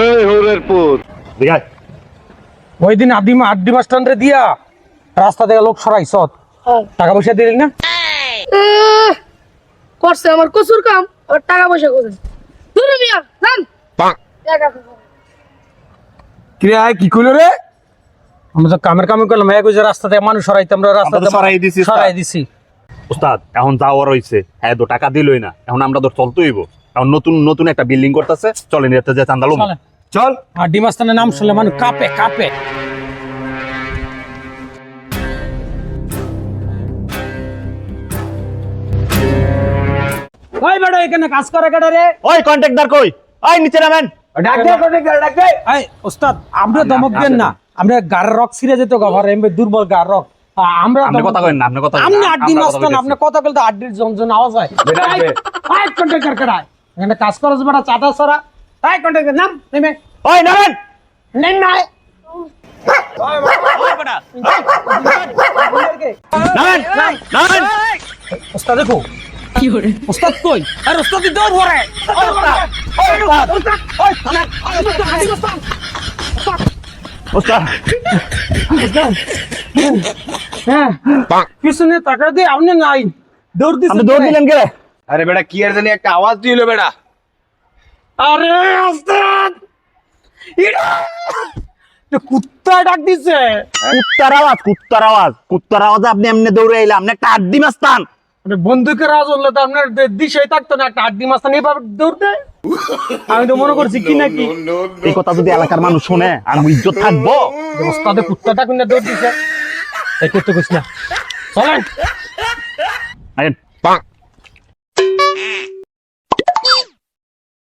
এই হরের পুত। ওই দিন আদিম আড্ডি মাস্টারে দিয়া রাস্তা থেকে লোক সরাইছ। টাকা পয়সা দিলি না? করছে আমার কসুর কাম আর টাকা পয়সা করে দূরে মিয়া যান একা একা। কি কইলো রে? আমরা তো কামের কামে করলাম এক ওই যে রাস্তা মানুষ সরাইতে আমরা রাস্তা সরাই দিছি, সরাই দিছি। উস্তাদ এখন যাওয়ার হইছে হ্যাঁ তো টাকা দিলই না। এখন আমরা তো চলতে হইব। এখন নতুন নতুন একটা বিল্ডিং করতেছে চলেন এতে যে চান্দালুম চলেন। চল। আড্ডি মাস্টারের নাম শুনলে মানুষ কাঁপে কাঁপে। ওই বেটা এখানে কাজ করে রে? ওই কন্ট্রাক্টর কই? ওই নিচে নামেন। ওস্তাদ আমরা দমক দেন না। আমরা গার রক সিরে যেত গভার এমবে দুর্বল গার রক। আমরা কথা দেন। কইন না আপনি কথা আপনি আড্ডি আমরা কথা মাস্টার কইতেছি। আপনি কথা বলতে আড্ডির জনজন আওয়াজ হয়। আই কন্ট্রাক্টর কেডা এখানে কাজ করছ বেটা চাটা সরা আই কন্ট্রাক্টর নাম নেমে। ওই নেন না ওস্তাদ দেখো। কি হরে? ওস্তাদ কই? আরে ওস্তাদ দি দৌড় হরে হ্যাঁ পিছনে টাকা দিয়ে আপনি নাই দৌড় দিছেন আপনি দৌড় কে? দিলেন কে আরে বেটা কি আর জানি একটা আওয়াজ দিল বেটা। আরে ওস্তাদ কুত্তা ডাক দিছে। কুত্তার আওয়াজ কুত্তার আওয়াজ। কুত্তার আওয়াজে আপনি এমনি দৌড়ে এলে আপনি একটা আড্ডি মাস্তান বন্দুকের আওয়াজ হলে তো আপনার দিশাই থাকতো না একটা আড্ডি মাস্তান এইভাবে দৌড়তে আমি তো মনে করছি কি নাকি? এই কথা যদি এলাকার মানুষ শোনে আর আমি ইজ্জত থাকব? ওস্তাদে কুত্তাটা কিনে দৌড় দিছে। এই করতে কইস না। চলেন। আরে